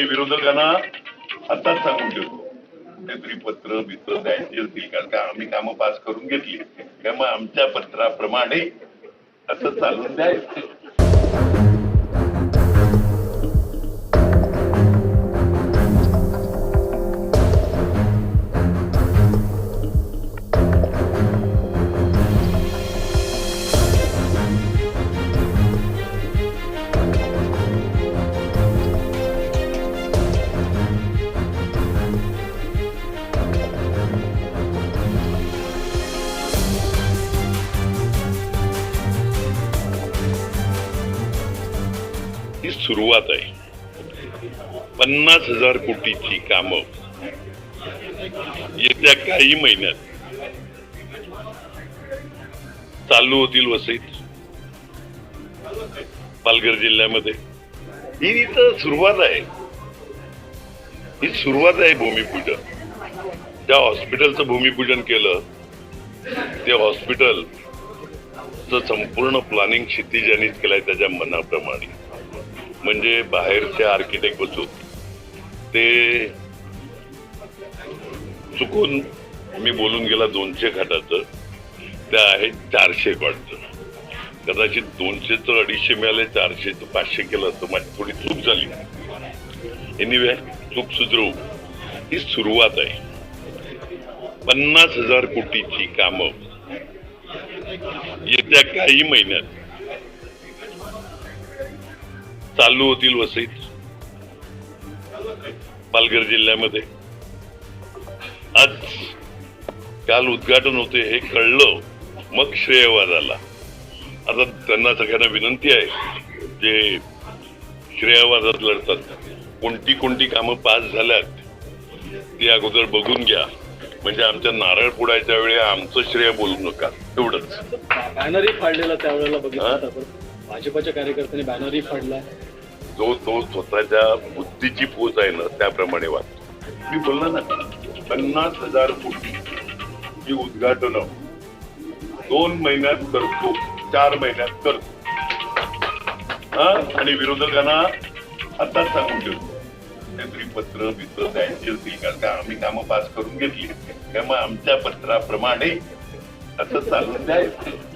आणि विरोधकांना आताच सांगून ठेवतो. काहीतरी पत्र बित्र द्यायची असतील कारण का आम्ही कामं पास करून घेतली. त्यामुळे आमच्या पत्राप्रमाणे असं चालून द्यायचं ही सुरुवात आहे. पन्नास हजार कोटीची कामं. येत्या काही महिन्यात चालू होतील वसईत. पालघर जिल्ह्यामध्ये. ही इथं सुरुवात आहे. ही सुरुवात आहे भूमिपूजन. त्या हॉस्पिटलचं भूमिपूजन केलं ते हॉस्पिटल संपूर्ण प्लॅनिंग क्षितिजानीच केलंय त्याच्या मनाप्रमाणे. म्हणजे बाहेरचे आर्किटेक्ट बसून ते चुकून मी बोलून गेला दोनशे खाटाचं. ते आहे चारशे वाटतं कदाचित दोनशेच अडीचशे मिळाले चारशेच पाचशे केलं असतं. माझी थोडी चूक झाली. एनिवे चूक सुधरवू ही सुरुवात आहे. पन्नास हजार कोटीची कामं येत्या काही महिन्यात. चालू होतील वसईत. पालघर जिल्ह्यामध्ये. आज काल उद्घाटन होते हे कळलं मग श्रेयवाद आला आता त्यांना सगळ्यांना विनंती आहे जे श्रेयवादात लढतात कोणती कोणती कामं पास झाल्यात ती अगोदर बघून घ्या. म्हणजे आमच्या नारळ पुडायच्या वेळी आमचं श्रेय बोलू नका एवढंच. बॅनरही फाडलेला त्यावेळेला बघितलं भाजपाच्या कार्यकर्त्यांनी बॅनरही फाडला. जो तो स्वतःच्या बुद्धीची पोच आहे ना त्याप्रमाणे वागतो. मी बोललो ना पन्नास हजार कोटी ही उद्घाटन दोन महिन्यात करतो चार महिन्यात करतो. हा? आणि विरोधकांना आताच सांगून ठेवतो. काहीतरी पत्र बित्र द्यायची असतील कारण का आम्ही कामं पास करून घेतली? त्यामुळे आमच्या पत्राप्रमाणे असं चालून द्यायचं